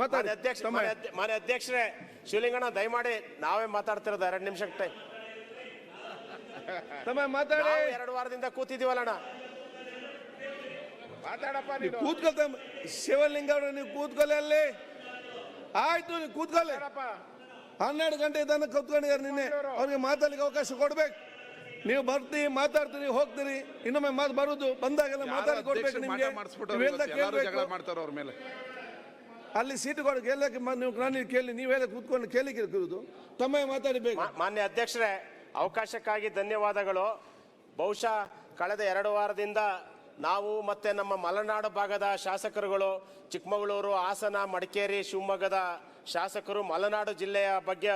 ಮಾತಾಡಿ. ಅಧ್ಯಕ್ಷ ಮಾನ್ಯ ಅಧ್ಯ- ಮಾನ್ಯ ಅಧ್ಯಕ್ಷರೇ ಶಿವಲಿಂಗಣ್ಣ ದಯಮಾಡಿ ನಾವೇ ಮಾತಾಡ್ತಿರೋದು ಎರಡು ನಿಮಿಷಕ್ಕೆ. ಟೈಮ್ ತಮ್ಮ ಮಾತಾಡಿ ಎರಡು ವಾರದಿಂದ ಕೂತಿದೀವಲ್ಲಣ್ಣ ಮಾತಾಡಪ್ಪ ನೀವು ಕೂತ್ಕೊಳ್ತ ಶಿವಲಿಂಗ ಅವ್ರೆ ನೀವು ಕೂತ್ಕೊಳ್ಳಿ ಅಲ್ಲಿ. ಆಯ್ತು ನೀವು ಕೂತ್ಕೊಳ್ಳಿ. ಹನ್ನೆರಡು ಗಂಟೆ ತನಕ ಕೂತ್ಕೊಂಡಿದ್ದಾರೆ ನಿನ್ನೆ. ಅವ್ರಿಗೆ ಮಾತಾಡ್ಲಿಕ್ಕೆ ಅವಕಾಶ ಕೊಡ್ಬೇಕು. ನೀವು ಬರ್ತೀರಿ ಮಾತಾಡ್ತೀರಿ ಹೋಗ್ತೀರಿ. ಇನ್ನೊಮ್ಮೆ ಮಾತು ಬರುದು ಬಂದಾಗೆಲ್ಲ ಮಾತಾಡಿ ಕೊಡ್ಬೇಕು ನಿಮ್ಗೆ. ಮಾಡ್ತಾರ ಅವ್ರ ಮೇಲೆ. ಅಲ್ಲಿ ಸೀಟ್ ಕೊಡು ಕೇಳಕ್ಕೆ ಮ- ನೀವು ನಾನು ಕೇಳಿ ನೀವೆಲ್ಲ ಕೂತ್ಕೊಂಡು ಕೇಳಿಕ್ಕೆ ಇರುವುದು. ತಮ್ಮ ಮಾತಾಡಬೇಕು. ಮಾನ್ಯ ಅಧ್ಯಕ್ಷರೇ, ಅವಕಾಶಕ್ಕಾಗಿ ಧನ್ಯವಾದಗಳು. ಬಹುಶಃ ಕಳೆದ ಎರಡು ವಾರದಿಂದ ನಾವು ಮತ್ತೆ ನಮ್ಮ ಮಲೆನಾಡು ಭಾಗದ ಶಾಸಕರುಗಳು, ಚಿಕ್ಕಮಗಳೂರು, ಹಾಸನ, ಮಡಿಕೇರಿ, ಶಿವಮೊಗ್ಗದ ಶಾಸಕರು ಮಲೆನಾಡು ಜಿಲ್ಲೆಯ ಬಗ್ಗೆ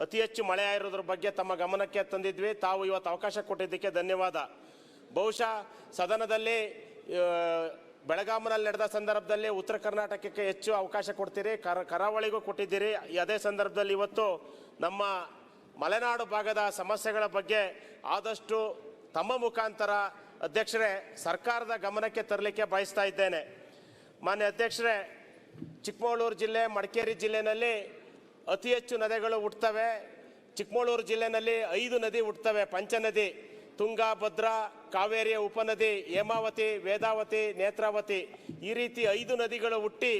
ಅತಿ ಹೆಚ್ಚು ಮಳೆ ಆಗಿರೋದ್ರ ಬಗ್ಗೆ ತಮ್ಮ ಗಮನಕ್ಕೆ ತಂದಿದ್ವಿ. ತಾವು ಇವತ್ತು ಅವಕಾಶ ಕೊಟ್ಟಿದ್ದಕ್ಕೆ ಧನ್ಯವಾದ. ಬಹುಶಃ ಸದನದಲ್ಲಿ ಬೆಳಗಾಮನಲ್ಲಿ ನಡೆದ ಸಂದರ್ಭದಲ್ಲಿ ಉತ್ತರ ಕರ್ನಾಟಕಕ್ಕೆ ಹೆಚ್ಚು ಅವಕಾಶ ಕೊಡ್ತೀರಿ, ಕರ, ಕರಾವಳಿಗೂ ಕೊಟ್ಟಿದ್ದೀರಿ. ಅದೇ ಸಂದರ್ಭದಲ್ಲಿ ಇವತ್ತು ನಮ್ಮ ಮಲೆನಾಡು ಭಾಗದ ಸಮಸ್ಯೆಗಳ ಬಗ್ಗೆ ಆದಷ್ಟು ತಮ್ಮ ಮುಖಾಂತರ ಅಧ್ಯಕ್ಷರೇ ಸರ್ಕಾರದ ಗಮನಕ್ಕೆ ತರಲಿಕ್ಕೆ ಬಯಸ್ತಾ ಇದ್ದೇನೆ. ಮಾನ್ಯ ಅಧ್ಯಕ್ಷರೇ, ಚಿಕ್ಕಮಗಳೂರು ಜಿಲ್ಲೆ, ಮಡಿಕೇರಿ ಜಿಲ್ಲೆಯಲ್ಲಿ ಅತಿ ಹೆಚ್ಚು ನದಿಗಳು ಹುಟ್ಟುತ್ತವೆ ಚಿಕ್ಕಮಗಳೂರು ಜಿಲ್ಲೆಯಲ್ಲಿ ಐದು ನದಿ ಹುಟ್ಟುತ್ತವೆ ಪಂಚನದಿ. ತುಂಗ ಭದ್ರಾ ಕಾವೇರಿಯ ಉಪನದಿ, ಹೇಮಾವತಿ, ವೇದಾವತಿ, ನೇತ್ರಾವತಿ ಈ ರೀತಿ ಐದು ನದಿಗಳು ಹುಟ್ಟಿ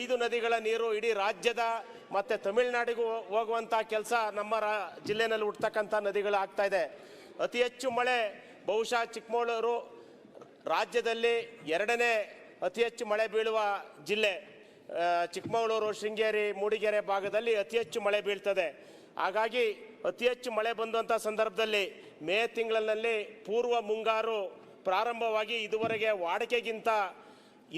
ಐದು ನದಿಗಳ ನೀರು ಇಡೀ ರಾಜ್ಯದ ಮತ್ತು ತಮಿಳುನಾಡಿಗೂ ಹೋಗುವಂಥ ಕೆಲಸ ನಮ್ಮ ರಾ, ಜಿಲ್ಲೆನಲ್ಲಿ ಹುಟ್ಟತಕ್ಕಂಥ ನದಿಗಳು ಆಗ್ತಾ ಇದೆ. ಅತಿ ಹೆಚ್ಚು ಮಳೆ ಬಹುಶಃ ಚಿಕ್ಕಮಗಳೂರು ರಾಜ್ಯದಲ್ಲಿ ಎರಡನೇ ಅತಿ ಹೆಚ್ಚು ಮಳೆ ಬೀಳುವ ಜಿಲ್ಲೆ. ಚಿಕ್ಕಮಗಳೂರು ಶೃಂಗೇರಿ, ಮೂಡಿಗೆರೆ ಭಾಗದಲ್ಲಿ ಅತಿ ಹೆಚ್ಚು ಮಳೆ ಬೀಳ್ತದೆ. ಹಾಗಾಗಿ ಅತಿ ಹೆಚ್ಚು ಮಳೆ ಬಂದಂಥ ಸಂದರ್ಭದಲ್ಲಿ ಮೇ ತಿಂಗಳಲ್ಲಿ ಪೂರ್ವ ಮುಂಗಾರು ಪ್ರಾರಂಭವಾಗಿ ಇದುವರೆಗೆ ವಾಡಿಕೆಗಿಂತ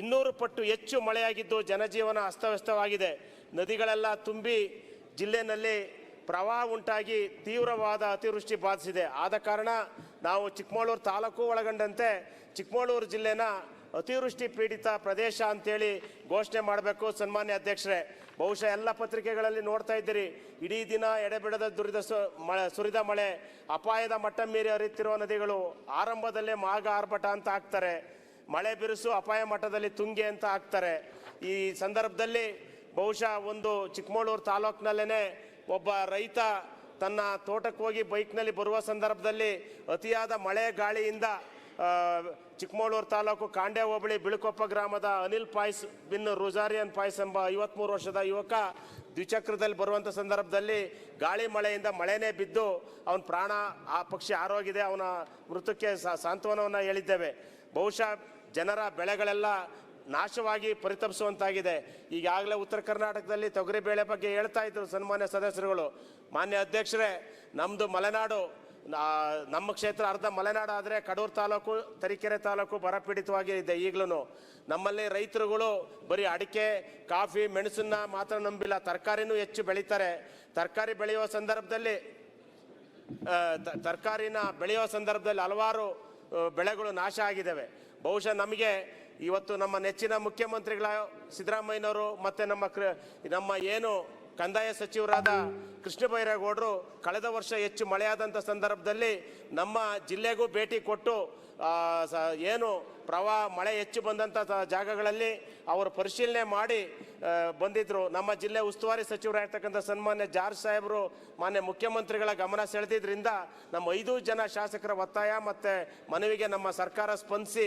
ಇನ್ನೂರು ಪಟ್ಟು ಹೆಚ್ಚು ಮಳೆಯಾಗಿದ್ದು ಜನಜೀವನ ಅಸ್ತವ್ಯಸ್ತವಾಗಿದೆ. ನದಿಗಳೆಲ್ಲ ತುಂಬಿ ಜಿಲ್ಲೆಯಲ್ಲಿ ಪ್ರವಾಹ ಉಂಟಾಗಿ ತೀವ್ರವಾದ ಅತಿವೃಷ್ಟಿ ಬಾಧಿಸಿದೆ. ಆದ ಕಾರಣ ನಾವು ಚಿಕ್ಕಮಗಳೂರು ತಾಲೂಕು ಒಳಗೊಂಡಂತೆ ಚಿಕ್ಕಮಗಳೂರು ಜಿಲ್ಲೆನ ಅತಿವೃಷ್ಟಿ ಪೀಡಿತ ಪ್ರದೇಶ ಅಂತೇಳಿ ಘೋಷಣೆ ಮಾಡಬೇಕು ಸನ್ಮಾನ್ಯ ಅಧ್ಯಕ್ಷರೇ. ಬಹುಶಃ ಎಲ್ಲ ಪತ್ರಿಕೆಗಳಲ್ಲಿ ನೋಡ್ತಾ ಇದ್ದೀರಿ. ಇಡೀ ದಿನ ಎಡೆಬಿಡದ ದುರಿದ ಸು, ಮಳೆ, ಸುರಿದ ಮಳೆ, ಅಪಾಯದ ಮಟ್ಟ ಮೀರಿ ಹರಿಯುತ್ತಿರುವ ನದಿಗಳು ಆರಂಭದಲ್ಲೇ ಮಾಗ ಆರ್ಭಟ ಅಂತ ಹಾಕ್ತಾರೆ ಮಳೆ ಬಿರುಸು ಅಪಾಯ ಮಟ್ಟದಲ್ಲಿ ತುಂಗೆ ಅಂತ ಹಾಕ್ತಾರೆ ಈ ಸಂದರ್ಭದಲ್ಲಿ ಬಹುಶಃ ಒಂದು ಚಿಕ್ಕಮಗಳೂರು ತಾಲೂಕಿನಲ್ಲೇ ಒಬ್ಬ ರೈತ ತನ್ನ ತೋಟಕ್ಕೆ ಹೋಗಿ ಬೈಕ್ನಲ್ಲಿ ಬರುವ ಸಂದರ್ಭದಲ್ಲಿ ಅತಿಯಾದ ಮಳೆ ಗಾಳಿಯಿಂದ ಚಿಕ್ಕಮಗಳೂರು ತಾಲೂಕು ಕಾಂಡೆ ಹೋಬಳಿ ಬಿಳುಕೊಪ್ಪ ಗ್ರಾಮದ ಅನಿಲ್ ಪಾಯ್ಸ್ ಬಿನ್ ರುಜಾರಿಯನ್ ಪಾಯ್ಸ್ ಎಂಬ ಐವತ್ಮೂರು ವರ್ಷದ ಯುವಕ ದ್ವಿಚಕ್ರದಲ್ಲಿ ಬರುವಂಥ ಸಂದರ್ಭದಲ್ಲಿ ಗಾಳಿ ಮಳೆಯಿಂದ ಮಳೆನೇ ಬಿದ್ದು ಅವನ ಪ್ರಾಣ, ಆ ಪಕ್ಷಿ ಆರೋಗಿದೆ, ಅವನ ಮೃತಕ್ಕೆ ಸಾಂತ್ವನವನ್ನು ಹೇಳಿದ್ದೇವೆ. ಬಹುಶಃ ಜನರ ಬೆಳೆಗಳೆಲ್ಲ ನಾಶವಾಗಿ ಪರಿತಪಿಸುವಂತಾಗಿದೆ. ಈಗಾಗಲೇ ಉತ್ತರ ಕರ್ನಾಟಕದಲ್ಲಿ ತೊಗರಿಬೇಳೆ ಬಗ್ಗೆ ಹೇಳ್ತಾ ಇದ್ರು ಸನ್ಮಾನ್ಯ ಸದಸ್ಯರುಗಳು. ಮಾನ್ಯ ಅಧ್ಯಕ್ಷರೇ ನಮ್ಮದು ಮಲೆನಾಡು ನಮ್ಮ ಕ್ಷೇತ್ರ ಅರ್ಧ ಮಲೆನಾಡು ಆದರೆ ಕಡೂರು ತಾಲೂಕು, ತರೀಕೆರೆ ತಾಲೂಕು ಬರಪೀಡಿತವಾಗಿ ಇದೆ ಈಗಲೂ ನಮ್ಮಲ್ಲಿ ರೈತರುಗಳು ಬರೀ ಅಡಿಕೆ, ಕಾಫಿ, ಮೆಣಸನ್ನ ಮಾತ್ರ ನಂಬಿಲ್ಲ. ತರಕಾರಿನೂ ಹೆಚ್ಚು ಬೆಳೀತಾರೆ. ತರಕಾರಿ ಬೆಳೆಯುವ ಸಂದರ್ಭದಲ್ಲಿ ತರಕಾರಿನ ಬೆಳೆಯುವ ಸಂದರ್ಭದಲ್ಲಿ ಹಲವಾರು ಬೆಳೆಗಳು ನಾಶ ಆಗಿದ್ದಾವೆ. ಬಹುಶಃ ನಮಗೆ ಇವತ್ತು ನಮ್ಮ ನೆಚ್ಚಿನ ಮುಖ್ಯಮಂತ್ರಿಗಳ ಸಿದ್ದರಾಮಯ್ಯನವರು ಮತ್ತು ನಮ್ಮ ನಮ್ಮ ಏನು ಕಂದಾಯ ಸಚಿವರಾದ ಕೃಷ್ಣ ಬೈರೇಗೌಡರು ಕಳೆದ ವರ್ಷ ಹೆಚ್ಚು ಮಳೆಯಾದಂಥ ಸಂದರ್ಭದಲ್ಲಿ ನಮ್ಮ ಜಿಲ್ಲೆಗೂ ಭೇಟಿ ಕೊಟ್ಟು ಏನು ಪ್ರವಾಹ, ಮಳೆ ಹೆಚ್ಚು ಬಂದಂಥ ಜಾಗಗಳಲ್ಲಿ ಅವರು ಪರಿಶೀಲನೆ ಮಾಡಿ ಬಂದಿದ್ದರು ನಮ್ಮ ಜಿಲ್ಲೆ ಉಸ್ತುವಾರಿ ಸಚಿವರಾಗಿರ್ತಕ್ಕಂಥ ಸನ್ಮಾನ್ಯ ಜಾರ್ಜ್ ಸಾಹೇಬರು, ಮಾನ್ಯ ಮುಖ್ಯಮಂತ್ರಿಗಳ ಗಮನ ಸೆಳೆದಿದ್ದರಿಂದ ನಮ್ಮ ಐದು ಜನ ಶಾಸಕರ ಒತ್ತಾಯ ಮತ್ತು ಮನವಿಗೆ ನಮ್ಮ ಸರ್ಕಾರ ಸ್ಪಂದಿಸಿ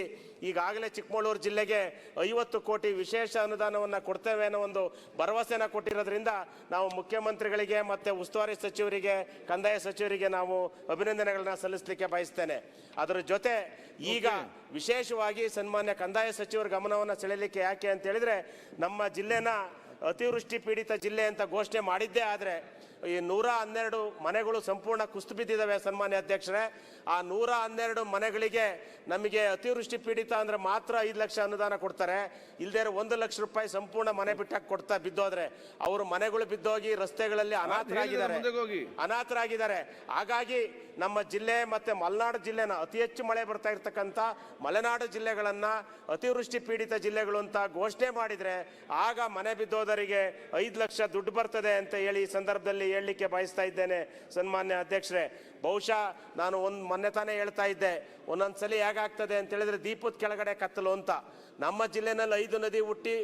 ಈಗಾಗಲೇ ಚಿಕ್ಕಮಗಳೂರು ಜಿಲ್ಲೆಗೆ ಐವತ್ತು ಕೋಟಿ ವಿಶೇಷ ಅನುದಾನವನ್ನು ಕೊಡ್ತೇವೆ ಅನ್ನೋ ಒಂದು ಭರವಸೆನ ಕೊಟ್ಟಿರೋದ್ರಿಂದ ನಾವು ಮುಖ್ಯಮಂತ್ರಿಗಳಿಗೆ ಮತ್ತು ಉಸ್ತುವಾರಿ ಸಚಿವರಿಗೆ, ಕಂದಾಯ ಸಚಿವರಿಗೆ ನಾವು ಅಭಿನಂದನೆಗಳನ್ನ ಸಲ್ಲಿಸಲಿಕ್ಕೆ ಬಯಸ್ತೇನೆ. ಅದರ ಜೊತೆ ಈಗ ವಿಶೇಷವಾಗಿ ಸನ್ಮಾನ್ಯ ಕಂದಾಯ ಸಚಿವರ ಗಮನವನ್ನು ಸೆಳೆಯಲಿಕ್ಕೆ ಯಾಕೆ ಅಂತ ಹೇಳಿದ್ರೆ ನಮ್ಮ ಜಿಲ್ಲೆನ ಅತಿವೃಷ್ಟಿ ಪೀಡಿತ ಜಿಲ್ಲೆ ಅಂತ ಘೋಷಣೆ ಮಾಡಿದ್ದೇ ಆದರೆ ಈ ನೂರ ಹನ್ನೆರಡು ಮನೆಗಳು ಸಂಪೂರ್ಣ ಕುಸ್ತು ಬಿದ್ದಿದ್ದಾವೆ ಸನ್ಮಾನ್ಯ ಅಧ್ಯಕ್ಷರೇ. ಆ ನೂರ ಹನ್ನೆರಡು ಮನೆಗಳಿಗೆ ನಮಗೆ ಅತಿವೃಷ್ಟಿ ಪೀಡಿತ ಅಂದರೆ ಮಾತ್ರ ಐದು ಲಕ್ಷ ಅನುದಾನ ಕೊಡ್ತಾರೆ. ಇಲ್ಲದೇ ಒಂದು ಲಕ್ಷ ರೂಪಾಯಿ ಸಂಪೂರ್ಣ ಮನೆ ಬಿಟ್ಟಾಕ್ ಕೊಡ್ತಾ ಬಿದ್ದೋದ್ರೆ ಅವರು ಮನೆಗಳು ಬಿದ್ದೋಗಿ ರಸ್ತೆಗಳಲ್ಲಿ ಅನಾಥರಾಗಿದ್ದಾರೆ. ಅನಾಥರಾಗಿದ್ದಾರೆ. ಹಾಗಾಗಿ ನಮ್ಮ ಜಿಲ್ಲೆ ಮತ್ತೆ ಮಲೆನಾಡು ಜಿಲ್ಲೆನ ಅತಿ ಹೆಚ್ಚು ಮಳೆ ಬರ್ತಾ ಇರ್ತಕ್ಕಂಥ ಮಲೆನಾಡು ಜಿಲ್ಲೆಗಳನ್ನ ಅತಿವೃಷ್ಟಿ ಪೀಡಿತ ಜಿಲ್ಲೆಗಳು ಅಂತ ಘೋಷಣೆ ಮಾಡಿದ್ರೆ ಆಗ ಮನೆ ಬಿದ್ದೋದರಿಗೆ ಐದು ಲಕ್ಷ ದುಡ್ಡು ಬರ್ತದೆ ಅಂತ ಹೇಳಿ ಈ ಸಂದರ್ಭದಲ್ಲಿ ಹೇಳಲಿಕ್ಕೆ ಬಯಸ್ತಾ ಇದ್ದೇನೆ. ಸನ್ಮಾನ್ಯ ಅಧ್ಯಕ್ಷರೇ, ಬಹುಶಃ ನಾನು ಒಂದು ಮೊನ್ನೆ ತಾನೇ ಹೇಳ್ತಾ ಇದ್ದೆ, ಒಂದೊಂದ್ಸಲಿ ಹೇಗಾಗ್ತದೆ ಅಂತ ಹೇಳಿದ್ರೆ ದೀಪದ ಕೆಳಗಡೆ ಕತ್ತಲು ಅಂತ. ನಮ್ಮ ಜಿಲ್ಲೆನಲ್ಲಿ ಐದು ನದಿ ಹುಟ್ಟಿ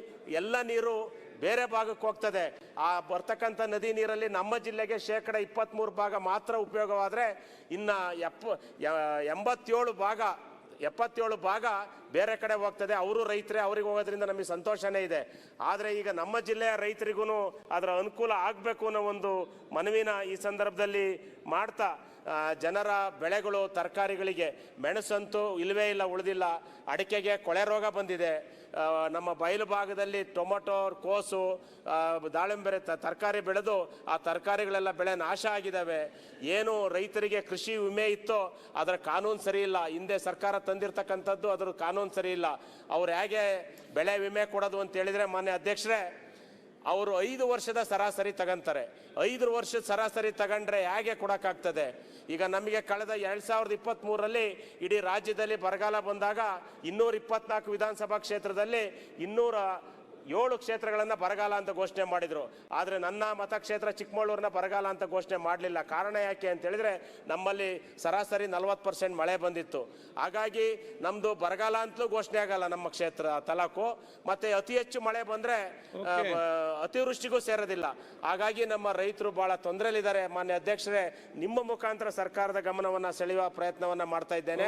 ಎಲ್ಲ ನೀರು ಬೇರೆ ಭಾಗಕ್ಕೆ ಹೋಗ್ತದೆ. ಆ ಬರ್ತಕ್ಕಂಥ ನದಿ ನೀರಲ್ಲಿ ನಮ್ಮ ಜಿಲ್ಲೆಗೆ ಶೇಕಡ ಇಪ್ಪತ್ತ್ಮೂರು ಭಾಗ ಮಾತ್ರ ಉಪಯೋಗವಾದರೆ ಇನ್ನು ಎಪ್ಪ ಎಂಬತ್ತೇಳು ಭಾಗ, ಎಪ್ಪತ್ತೇಳು ಭಾಗ ಬೇರೆ ಕಡೆ ಹೋಗ್ತದೆ, ಅವರು ರೈತರೇ, ಅವ್ರಿಗೆ ಹೋಗೋದ್ರಿಂದ ನಮಗೆ ಸಂತೋಷನೇ ಇದೆ. ಆದರೆ ಈಗ ನಮ್ಮ ಜಿಲ್ಲೆಯ ರೈತರಿಗೂ ಅದರ ಅನುಕೂಲ ಆಗಬೇಕು ಅನ್ನೋ ಒಂದು ಮನವಿನ ಈ ಸಂದರ್ಭದಲ್ಲಿ ಮಾಡ್ತಾ ಜನರ ಬೆಳೆಗಳು, ತರಕಾರಿಗಳಿಗೆ ಮೆಣಸಂತೂ ಇಲ್ಲವೇ ಇಲ್ಲ, ಉಳಿದಿಲ್ಲ. ಅಡಿಕೆಗೆ ಕೊಳೆ ರೋಗ ಬಂದಿದೆ. ನಮ್ಮ ಬಯಲು ಭಾಗದಲ್ಲಿ ಟೊಮೊಟೊ, ಕೋಸು ದಾಳಿಂಬೆರೆ ದಾಳಿಂಬೆ ತರಕಾರಿ ಬೆಳೆದು ಆ ತರಕಾರಿಗಳೆಲ್ಲ ಬೆಳೆ ನಾಶ ಆಗಿದ್ದಾವೆ. ಏನು ರೈತರಿಗೆ ಕೃಷಿ ವಿಮೆ ಇತ್ತೋ ಅದರ ಕಾನೂನು ಸರಿ ಇಲ್ಲ. ಹಿಂದೆ ಸರ್ಕಾರ ತಂದಿರತಕ್ಕಂಥದ್ದು ಅದರ ಕಾನೂನು ಸರಿ ಇಲ್ಲ. ಅವ್ರು ಹೇಗೆ ಬೆಳೆ ವಿಮೆ ಕೊಡೋದು ಅಂತ ಹೇಳಿದ್ರೆ ಮಾನ್ಯ ಅಧ್ಯಕ್ಷರೇ, ಅವರು ಐದು ವರ್ಷದ ಸರಾಸರಿ ತಗಂತಾರೆ. ಐದು ವರ್ಷದ ಸರಾಸರಿ ತಗೊಂಡ್ರೆ ಹೇಗೆ ಕೊಡಕ್ಕಾಗ್ತದೆ? ಈಗ ನಮಗೆ ಕಳೆದ ಎರಡ್ ಸಾವಿರದ ಇಪ್ಪತ್ತ್ ಮೂರರಲ್ಲಿ ಇಡೀ ರಾಜ್ಯದಲ್ಲಿ ಬರಗಾಲ ಬಂದಾಗ ಇನ್ನೂರ ಇಪ್ಪತ್ನಾಲ್ಕು ವಿಧಾನಸಭಾ ಕ್ಷೇತ್ರದಲ್ಲಿ ಇನ್ನೂರ ಏಳು ಕ್ಷೇತ್ರಗಳನ್ನು ಬರಗಾಲ ಅಂತ ಘೋಷಣೆ ಮಾಡಿದರು. ಆದರೆ ನನ್ನ ಮತಕ್ಷೇತ್ರ ಚಿಕ್ಕಮಗಳೂರಿನ ಬರಗಾಲ ಅಂತ ಘೋಷಣೆ ಮಾಡಲಿಲ್ಲ. ಕಾರಣ ಯಾಕೆ ಅಂತ ಹೇಳಿದ್ರೆ ನಮ್ಮಲ್ಲಿ ಸರಾಸರಿ ನಲವತ್ತು ಪರ್ಸೆಂಟ್ ಮಳೆ ಬಂದಿತ್ತು. ಹಾಗಾಗಿ ನಮ್ಮದು ಬರಗಾಲ ಅಂತಲೂ ಘೋಷಣೆ ಆಗಲ್ಲ ನಮ್ಮ ಕ್ಷೇತ್ರ ತಲಾಕು. ಮತ್ತೆ ಅತಿ ಹೆಚ್ಚು ಮಳೆ ಬಂದರೆ ಅತಿವೃಷ್ಟಿಗೂ ಸೇರೋದಿಲ್ಲ. ಹಾಗಾಗಿ ನಮ್ಮ ರೈತರು ಭಾಳ ತೊಂದರೆಯಲ್ಲಿದ್ದಾರೆ. ಮಾನ್ಯ ಅಧ್ಯಕ್ಷರೇ ನಿಮ್ಮ ಮುಖಾಂತರ ಸರ್ಕಾರದ ಗಮನವನ್ನು ಸೆಳೆಯುವ ಪ್ರಯತ್ನವನ್ನು ಮಾಡ್ತಾ ಇದ್ದೇನೆ.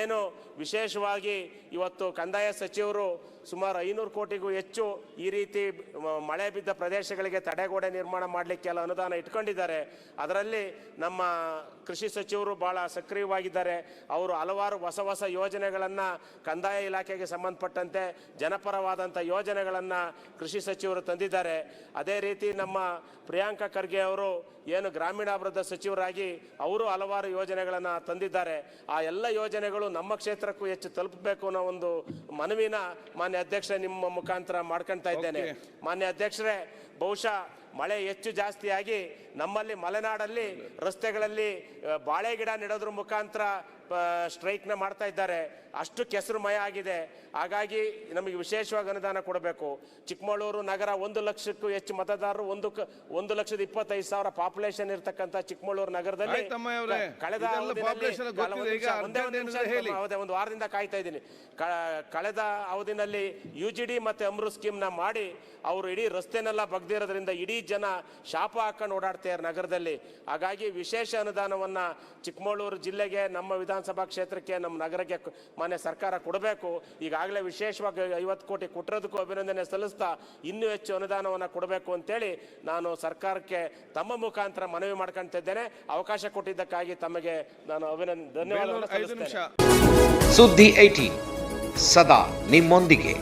ಏನು ವಿಶೇಷವಾಗಿ ಇವತ್ತು ಕಂದಾಯ ಸಚಿವರು ಸುಮಾರು ಐನೂರು ಕೋಟಿಗೂ ಹೆಚ್ಚು ಈ ರೀತಿ ಮಳೆ ಬಿದ್ದ ಪ್ರದೇಶಗಳಿಗೆ ತಡೆಗೋಡೆ ನಿರ್ಮಾಣ ಮಾಡಲಿಕ್ಕೆ ಎಲ್ಲ ಅನುದಾನ ಇಟ್ಕೊಂಡಿದ್ದಾರೆ. ಅದರಲ್ಲಿ ನಮ್ಮ ಕೃಷಿ ಸಚಿವರು ಬಹಳ ಸಕ್ರಿಯವಾಗಿದ್ದಾರೆ. ಅವರು ಹಲವಾರು ಹೊಸ ಹೊಸ ಯೋಜನೆಗಳನ್ನು ಕಂದಾಯ ಇಲಾಖೆಗೆ ಸಂಬಂಧಪಟ್ಟಂತೆ ಜನಪರವಾದಂಥ ಯೋಜನೆಗಳನ್ನು ಕೃಷಿ ಸಚಿವರು ತಂದಿದ್ದಾರೆ. ಅದೇ ರೀತಿ ನಮ್ಮ ಪ್ರಿಯಾಂಕ ಖರ್ಗೆ ಅವರು ಏನು ಗ್ರಾಮೀಣಾಭಿವೃದ್ಧಿ ಸಚಿವರಾಗಿ ಅವರು ಹಲವಾರು ಯೋಜನೆಗಳನ್ನು ತಂದಿದ್ದಾರೆ. ಆ ಎಲ್ಲ ಯೋಜನೆಗಳು ನಮ್ಮ ಕ್ಷೇತ್ರಕ್ಕೂ ಹೆಚ್ಚು ತಲುಪಬೇಕು ಅನ್ನೋ ಒಂದು ಮನವಿನ ಮಾನ್ಯ ಅಧ್ಯಕ್ಷ ನಿಮ್ಮ ಮುಖಾಂತರ ಮಾಡ್ಕೊಳ್ತಾ ಇದ್ದೇನೆ. ಮಾನ್ಯ ಅಧ್ಯಕ್ಷರೇ ಬಹುಶಃ ಮಳೆ ಹೆಚ್ಚು ಜಾಸ್ತಿಯಾಗಿ ನಮ್ಮಲ್ಲಿ ಮಲೆನಾಡಲ್ಲಿ ರಸ್ತೆಗಳಲ್ಲಿ ಬಾಳೆ ಗಿಡ ನೆಡೋದ್ರ ಮುಖಾಂತರ ಸ್ಟ್ರೈಕ್ನ ಮಾಡ್ತಾ ಇದ್ದಾರೆ ಅಷ್ಟು ಕೆಸರುಮಯ ಆಗಿದೆ ಹಾಗಾಗಿ ನಮಗೆ ವಿಶೇಷವಾಗಿ ಅನುದಾನ ಕೊಡಬೇಕು ಚಿಕ್ಕಮಗಳೂರು ನಗರ ಒಂದು ಲಕ್ಷಕ್ಕೂ ಹೆಚ್ಚು ಮತದಾರರು ಒಂದು ಒಂದು ಲಕ್ಷದ ಇಪ್ಪತ್ತೈದು ಸಾವಿರ ಪಾಪ್ಯುಲೇಷನ್ ಇರತಕ್ಕಂಥ ಚಿಕ್ಕಮಗಳೂರು ನಗರದಲ್ಲಿ. ಕಳೆದ. ಒಂದು ವಾರದಿಂದ ಕಾಯ್ತಾ ಇದ್ದೀನಿ ಕಳೆದ ಅವಧಿನಲ್ಲಿ ಯು ಜಿ ಡಿ ಮತ್ತು ಅಮೃತ್ ಸ್ಕೀಮ್ನ ಮಾಡಿ ಅವರು ಇಡೀ ರಸ್ತೆನೆಲ್ಲ ಬಗ್ದಿರೋದ್ರಿಂದ ಇಡೀ ಜನ ಶಾಪ ಹಾಕೊಂಡು ಓಡಾಡ್ತಾರೆ ನಗರದಲ್ಲಿ ಹಾಗಾಗಿ ವಿಶೇಷ ಅನುದಾನವನ್ನ ಚಿಕ್ಕಮಗಳೂರು ಜಿಲ್ಲೆಗೆ ನಮ್ಮ ವಿಧಾನಸಭಾ ಕ್ಷೇತ್ರಕ್ಕೆ ನಮ್ಮ ನಗರಕ್ಕೆ ಮಾನ್ಯ ಸರ್ಕಾರ ಕೊಡಬೇಕು. ಈಗಾಗಲೇ ವಿಶೇಷವಾಗಿ ಐವತ್ತು ಕೋಟಿ ಕೊಟ್ಟಿರೋದಕ್ಕೂ ಅಭಿನಂದನೆ ಸಲ್ಲಿಸ್ತಾ ಇನ್ನೂ ಹೆಚ್ಚು ಅನುದಾನವನ್ನು ಕೊಡಬೇಕು ಅಂತೇಳಿ ನಾನು ಸರ್ಕಾರಕ್ಕೆ ತಮ್ಮ ಮುಖಾಂತರ ಮನವಿ ಮಾಡ್ಕೊಂತಿದ್ದೇನೆ. ಅವಕಾಶ ಕೊಟ್ಟಿದ್ದಕ್ಕಾಗಿ ತಮಗೆ ನಾನು ಅಭಿನಂದನೆ ಧನ್ಯವಾದ ಸುದ್ದಿ ಐಟಿ ಸದಾ ನಿಮ್ಮೊಂದಿಗೆ.